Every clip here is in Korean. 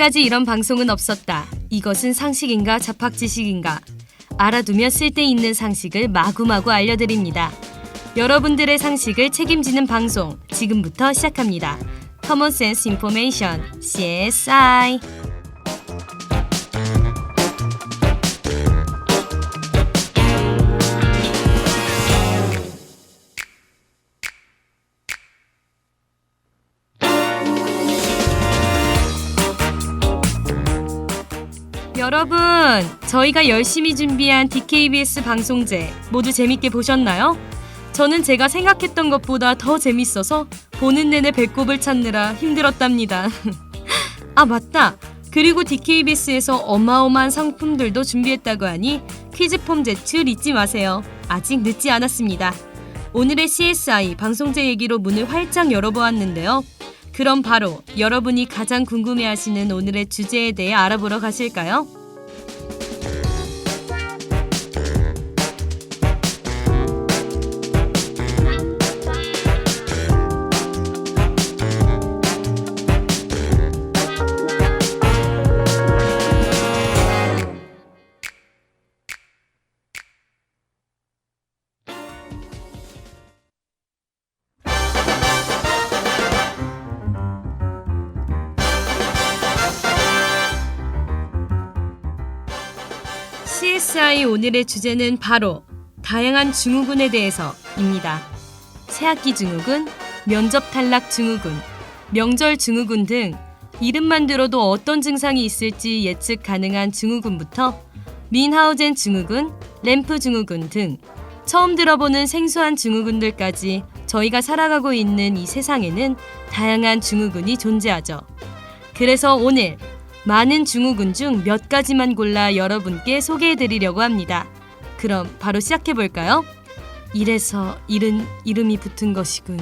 지금까지 이런 방송은 없었다. 이것은 상식인가 자팍지식인가? 알아두면 쓸데있는 상식을 마구마구 알려드립니다. 여러분들의 상식을 책임지는 방송 지금부터 시작합니다. Sense Information CSI 여러분, 저희가 열심히 준비한 DKBS 방송제 모두 재밌게 보셨나요? 저는 제가 생각했던 것보다 더 재밌어서 보는 내내 배꼽을 찾느라 힘들었답니다. 아, 맞다. 그리고 DKBS에서 어마어마한 상품들도 준비했다고 하니 퀴즈폼 제출 잊지 마세요. 아직 늦지 않았습니다. 오늘의 CSI 방송제 얘기로 문을 활짝 열어보았는데요. 그럼 바로 여러분이 가장 궁금해하시는 오늘의 주제에 대해 알아보러 가실까요? CSI 오늘의 주제는 바로 다양한 증후군에 대해서입니다. 새학기 증후군, 면접 탈락 증후군, 명절 증후군 등 이름만 들어도 어떤 증상이 있을지 예측 가능한 증후군부터 민하우젠 증후군, 램프 증후군 등 처음 들어보는 생소한 증후군들까지 저희가 살아가고 있는 이 세상에는 다양한 증후군이 존재하죠. 그래서 오늘 많은 증후군 중 몇 가지만 골라 여러분께 소개해 드리려고 합니다. 그럼 바로 시작해 볼까요? 이래서 이른 이름이 붙은 것이군.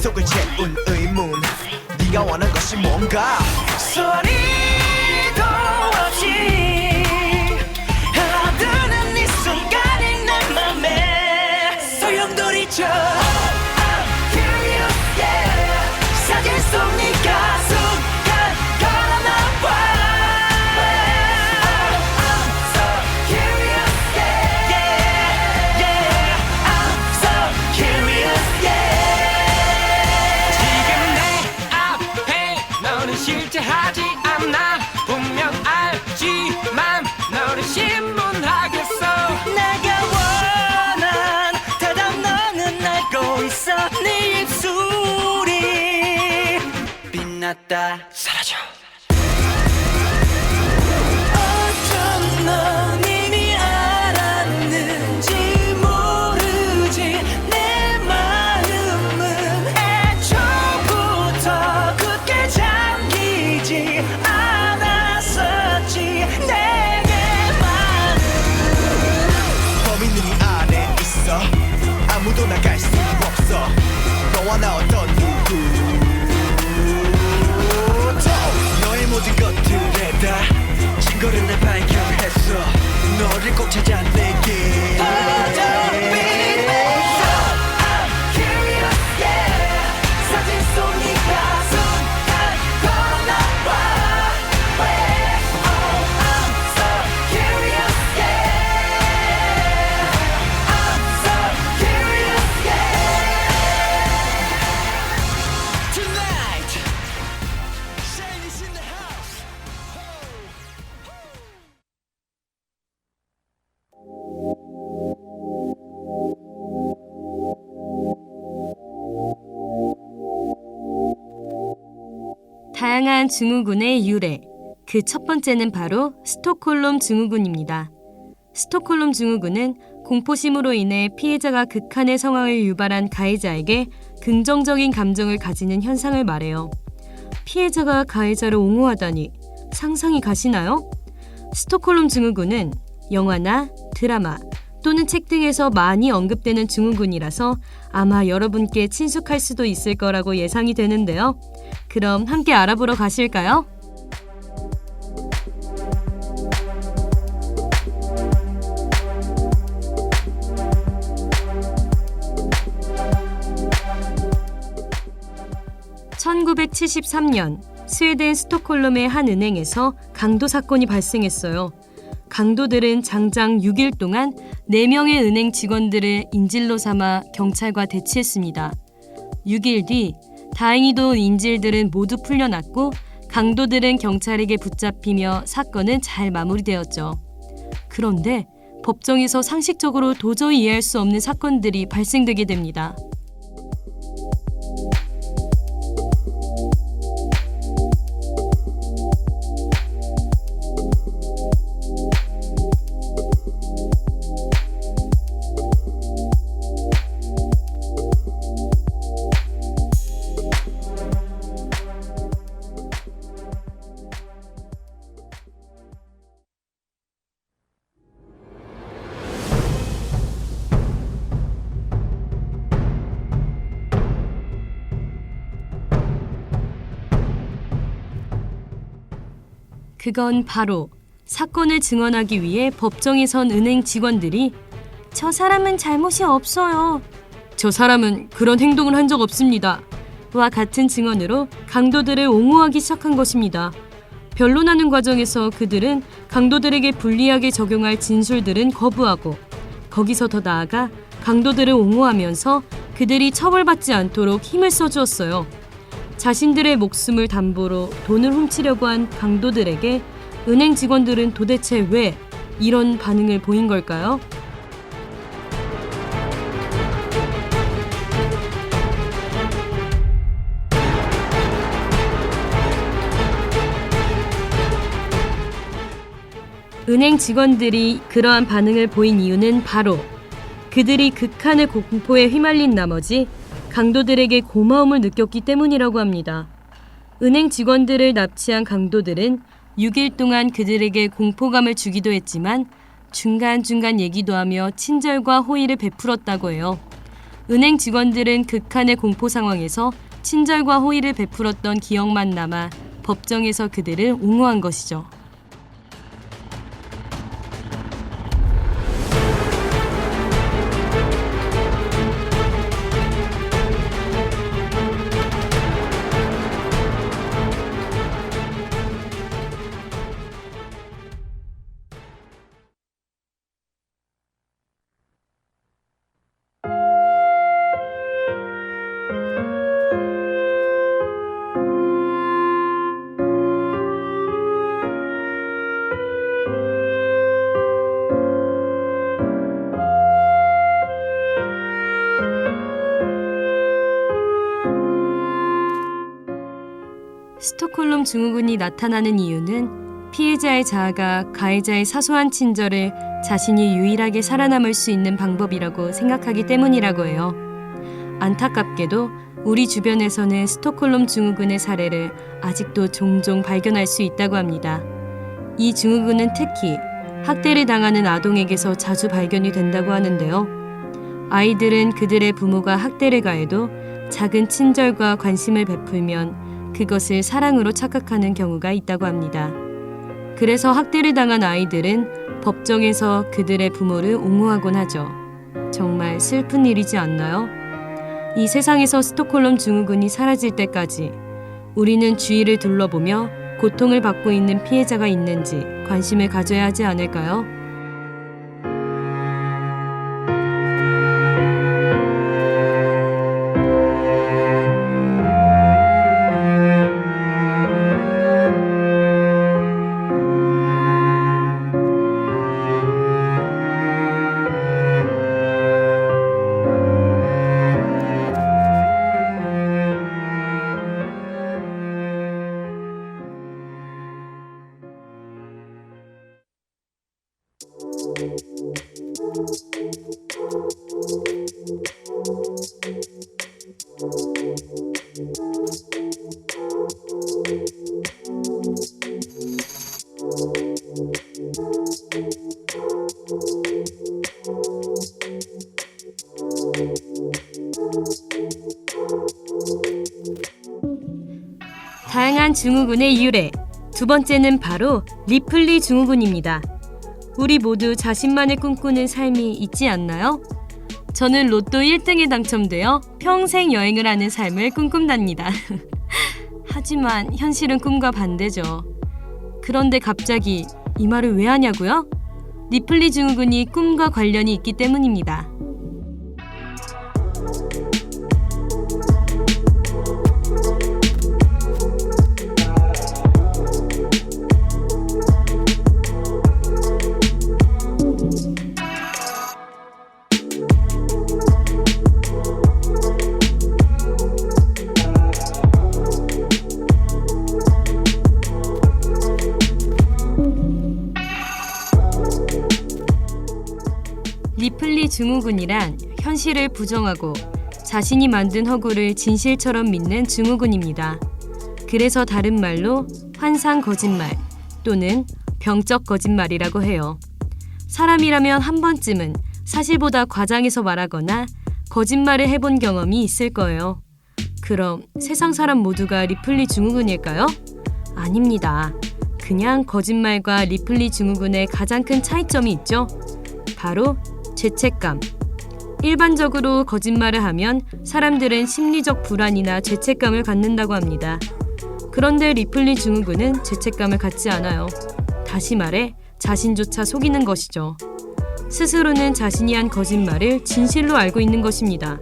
속을 채운 의문. 네가 원한 것이 뭔가? 소리 났 너를 꼭 찾아 내게 증후군의 유래. 그 첫 번째는 바로 스톡홀름 증후군입니다. 스톡홀름 증후군은 공포심으로 인해 피해자가 극한의 상황을 유발한 가해자에게 긍정적인 감정을 가지는 현상을 말해요. 피해자가 가해자를 옹호하다니 상상이 가시나요? 스톡홀름 증후군은 영화나 드라마 또는 책 등에서 많이 언급되는 증후군이라서 아마 여러분께 친숙할 수도 있을 거라고 예상이 되는데요. 그럼 함께 알아보러 가실까요? (1973년) 스웨덴 스톡홀름의 한 은행에서 강도 사건이 발생했어요. 강도들은 장장 6일 동안 4명의 은행 직원들을 인질로 삼아 경찰과 대치했습니다. 6일 뒤 다행히도 인질들은 모두 풀려났고 강도들은 경찰에게 붙잡히며 사건은 잘 마무리되었죠. 그런데 법정에서 상식적으로 도저히 이해할 수 없는 사건들이 발생되게 됩니다. 그건 바로 사건을 증언하기 위해 법정에 선 은행 직원들이 저 사람은 잘못이 없어요. 저 사람은 그런 행동을 한 적 없습니다. 와 같은 증언으로 강도들을 옹호하기 시작한 것입니다. 변론하는 과정에서 그들은 강도들에게 불리하게 적용할 진술들은 거부하고 거기서 더 나아가 강도들을 옹호하면서 그들이 처벌받지 않도록 힘을 써주었어요. 자신들의 목숨을 담보로 돈을 훔치려고 한 강도들에게 은행 직원들은 도대체 왜 이런 반응을 보인 걸까요? 은행 직원들이 그러한 반응을 보인 이유는 바로 그들이 극한의 공포에 휘말린 나머지 강도들에게 고마움을 느꼈기 때문이라고 합니다. 은행 직원들을 납치한 강도들은 6일 동안 그들에게 공포감을 주기도 했지만 중간중간 얘기도 하며 친절과 호의를 베풀었다고 해요. 은행 직원들은 극한의 공포 상황에서 친절과 호의를 베풀었던 기억만 남아 법정에서 그들을 옹호한 것이죠. 스톡홀름 증후군이 나타나는 이유는 피해자의 자아가 가해자의 사소한 친절을 자신이 유일하게 살아남을 수 있는 방법이라고 생각하기 때문이라고 해요. 안타깝게도 우리 주변에서는 스톡홀름 증후군의 사례를 아직도 종종 발견할 수 있다고 합니다. 이 증후군은 특히 학대를 당하는 아동에게서 자주 발견이 된다고 하는데요. 아이들은 그들의 부모가 학대를 가해도 작은 친절과 관심을 베풀면 그것을 사랑으로 착각하는 경우가 있다고 합니다. 그래서 학대를 당한 아이들은 법정에서 그들의 부모를 옹호하곤 하죠. 정말 슬픈 일이지 않나요? 이 세상에서 스톡홀름 증후군이 사라질 때까지 우리는 주위를 둘러보며 고통을 받고 있는 피해자가 있는지 관심을 가져야 하지 않을까요? 증후군의 유래. 두 번째는 바로 리플리 증후군입니다. 우리 모두 자신만의 꿈꾸는 삶이 있지 않나요? 저는 로또 1등에 당첨되어 평생 여행을 하는 삶을 꿈꾼답니다. 하지만 현실은 꿈과 반대죠. 그런데 갑자기 이 말을 왜 하냐고요? 리플리 증후군이 꿈과 관련이 있기 때문입니다. 증후군이란 현실을 부정하고 자신이 만든 허구를 진실처럼 믿는 증후군입니다. 그래서 다른 말로 환상 거짓말 또는 병적 거짓말이라고 해요. 사람이라면 한 번쯤은 사실보다 과장해서 말하거나 거짓말을 해본 경험이 있을 거예요. 그럼 세상 사람 모두가 리플리 증후군일까요? 아닙니다. 그냥 거짓말과 리플리 증후군의 가장 큰 차이점이 있죠. 바로 죄책감. 일반적으로 거짓말을 하면 사람들은 심리적 불안이나 죄책감을 갖는다고 합니다. 그런데 리플리 증후군은 죄책감을 갖지 않아요. 다시 말해 자신조차 속이는 것이죠. 스스로는 자신이 한 거짓말을 진실로 알고 있는 것입니다.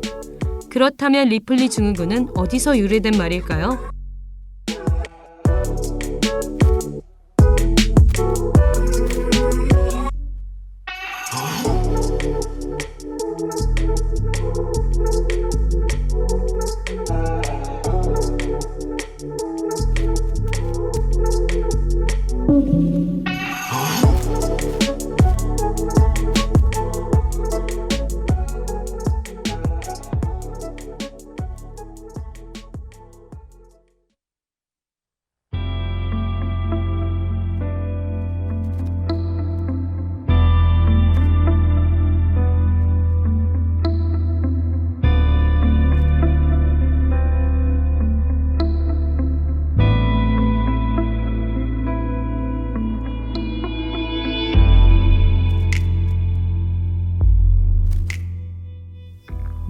그렇다면 리플리 증후군은 어디서 유래된 말일까요?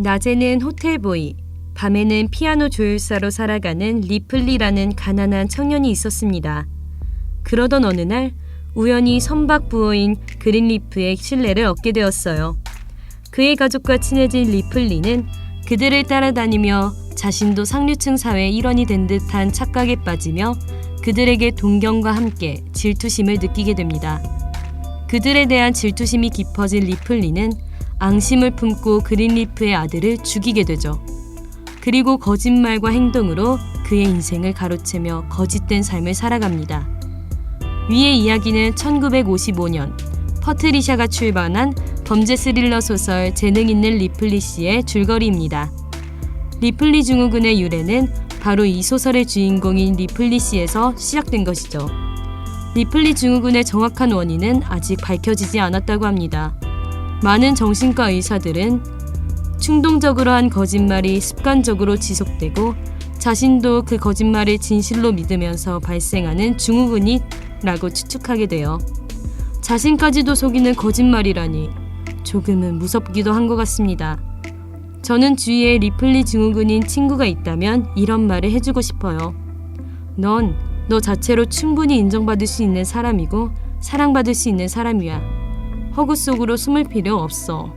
낮에는 호텔보이, 밤에는 피아노 조율사로 살아가는 리플리라는 가난한 청년이 있었습니다. 그러던 어느 날 우연히 선박 부호인 그린리프의 신뢰를 얻게 되었어요. 그의 가족과 친해진 리플리는 그들을 따라다니며 자신도 상류층 사회의 일원이 된 듯한 착각에 빠지며 그들에게 동경과 함께 질투심을 느끼게 됩니다. 그들에 대한 질투심이 깊어진 리플리는 앙심을 품고 그린리프의 아들을 죽이게 되죠. 그리고 거짓말과 행동으로 그의 인생을 가로채며 거짓된 삶을 살아갑니다. 위의 이야기는 1955년 퍼트리샤가 출간한 범죄 스릴러 소설 재능 있는 리플리 씨의 줄거리입니다. 리플리 증후군의 유래는 바로 이 소설의 주인공인 리플리 씨에서 시작된 것이죠. 리플리 증후군의 정확한 원인은 아직 밝혀지지 않았다고 합니다. 많은 정신과 의사들은 충동적으로 한 거짓말이 습관적으로 지속되고 자신도 그 거짓말을 진실로 믿으면서 발생하는 증후군이라고 추측하게 돼요. 자신까지도 속이는 거짓말이라니 조금은 무섭기도 한 것 같습니다. 저는 주위에 리플리 증후군인 친구가 있다면 이런 말을 해주고 싶어요. 넌 너 자체로 충분히 인정받을 수 있는 사람이고 사랑받을 수 있는 사람이야. 허구 속으로 숨을 필요 없어.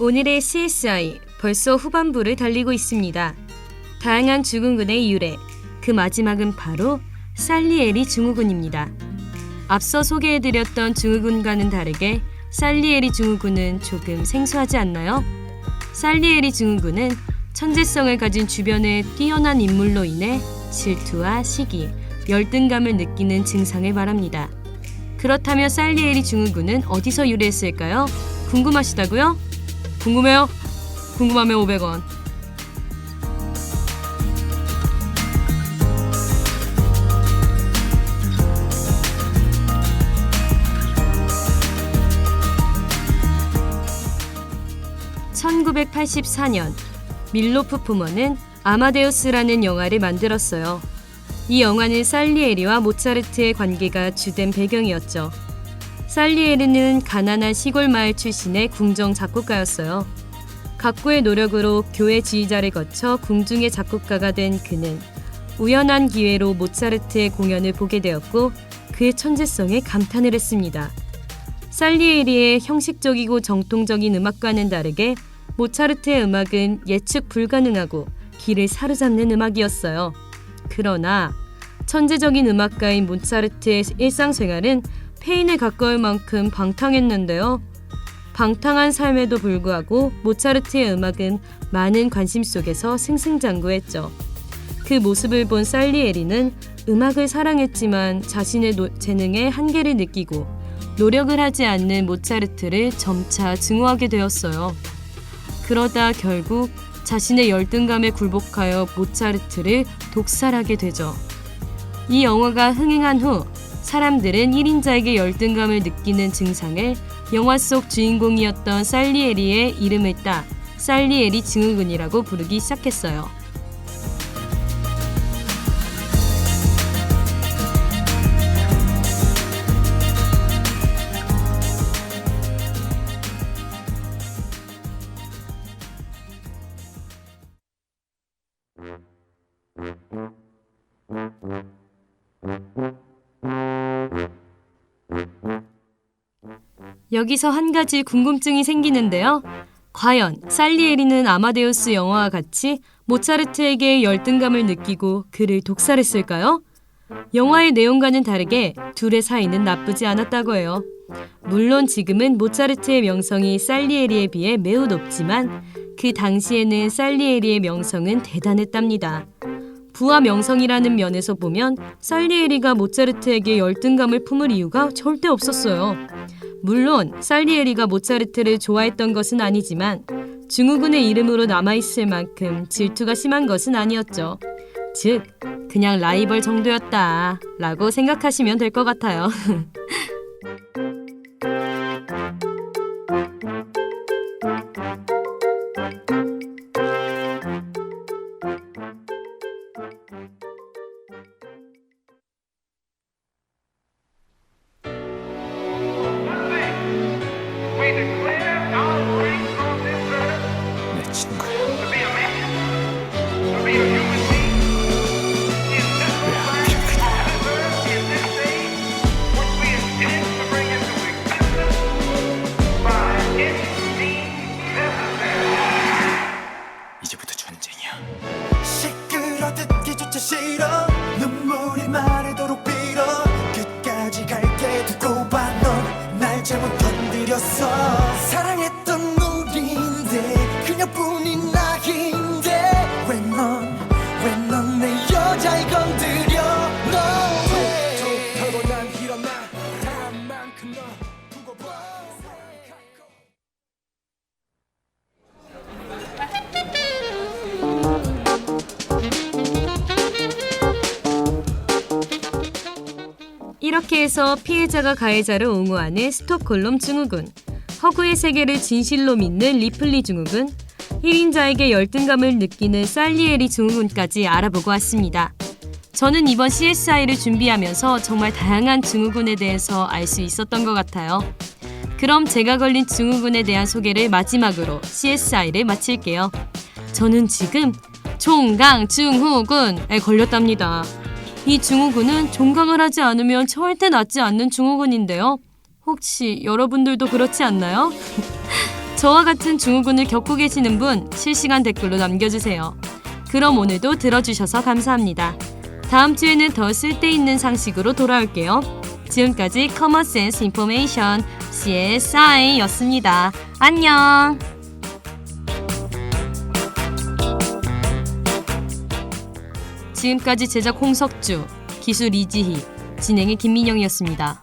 오늘의 CSI 벌써 후반부를 달리고 있습니다. 다양한 증후군의 유래, 그 마지막은 바로 살리에리 증후군입니다. 앞서 소개해드렸던 증후군과는 다르게 살리에리 증후군은 조금 생소하지 않나요? 살리에리 증후군은 천재성을 가진 주변의 뛰어난 인물로 인해 질투와 시기, 열등감을 느끼는 증상을 말합니다. 그렇다면 살리에리 증후군은 어디서 유래했을까요? 궁금하시다고요? 궁금해요? 궁금하면 500원. (1984년) 밀로프 푸머는 아마데우스라는 영화를 만들었어요. 이 영화는 살리에리와 모차르트의 관계가 주된 배경이었죠. 살리에리는 가난한 시골 마을 출신의 궁정 작곡가였어요. 각고의 노력으로 교회 지휘자를 거쳐 궁중의 작곡가가 된 그는 우연한 기회로 모차르트의 공연을 보게 되었고 그의 천재성에 감탄을 했습니다. 살리에리의 형식적이고 정통적인 음악과는 다르게 모차르트의 음악은 예측 불가능하고 길을 사로잡는 음악이었어요. 그러나 천재적인 음악가인 모차르트의 일상생활은 페인에 가까울 만큼 방탕했는데요. 방탕한 삶에도 불구하고 모차르트의 음악은 많은 관심 속에서 승승장구했죠. 그 모습을 본 살리에리는 음악을 사랑했지만 자신의 노- 재능의 한계를 느끼고 노력을 하지 않는 모차르트를 점차 증오하게 되었어요. 그러다 결국 자신의 열등감에 굴복하여 모차르트를 독살하게 되죠. 이 영화가 흥행한 후 사람들은 1인자에게 열등감을 느끼는 증상을 영화 속 주인공이었던 살리에리의 이름을 따 살리에리 증후군이라고 부르기 시작했어요. 여기서 한 가지 궁금증이 생기는데요. 과연 살리에리는 아마데우스 영화와 같이 모차르트에게 열등감을 느끼고 그를 독살했을까요? 영화의 내용과는 다르게 둘의 사이는 나쁘지 않았다고 해요. 물론 지금은 모차르트의 명성이 살리에리에 비해 매우 높지만 그 당시에는 살리에리의 명성은 대단했답니다. 부와 명성이라는 면에서 보면 살리에리가 모차르트에게 열등감을 품을 이유가 절대 없었어요. 물론 살리에리가 모차르트를 좋아했던 것은 아니지만 증후군의 이름으로 남아있을 만큼 질투가 심한 것은 아니었죠. 즉, 그냥 라이벌 정도였다 라고 생각하시면 될 것 같아요. 그녀뿐인 나인데 왜넌왜넌 내 여자를 건드려? No way 톡톡하고 난 일어나. 다 만큼 너 두고 봐. 이렇게 해서 피해자가 가해자를 옹호하는 스톡홀름 증후군, 허구의 세계를 진실로 믿는 리플리 증후군, 1인자에게 열등감을 느끼는 살리에리 증후군까지 알아보고 왔습니다. 저는 이번 CSI를 준비하면서 정말 다양한 증후군에 대해서 알 수 있었던 것 같아요. 그럼 제가 걸린 증후군에 대한 소개를 마지막으로 CSI를 마칠게요. 저는 지금 총강 증후군에 걸렸답니다. 이 증후군은 종강을 하지 않으면 절대 낫지 않는 증후군인데요. 혹시 여러분들도 그렇지 않나요? 저와 같은 증후군을 겪고 계시는 분 실시간 댓글로 남겨주세요. 그럼 오늘도 들어주셔서 감사합니다. 다음 주에는 더 쓸데있는 상식으로 돌아올게요. 지금까지 커머센스 인포메이션 CSI였습니다. 안녕! 지금까지 제작 홍석주, 기술 이지희, 진행의 김민영이었습니다.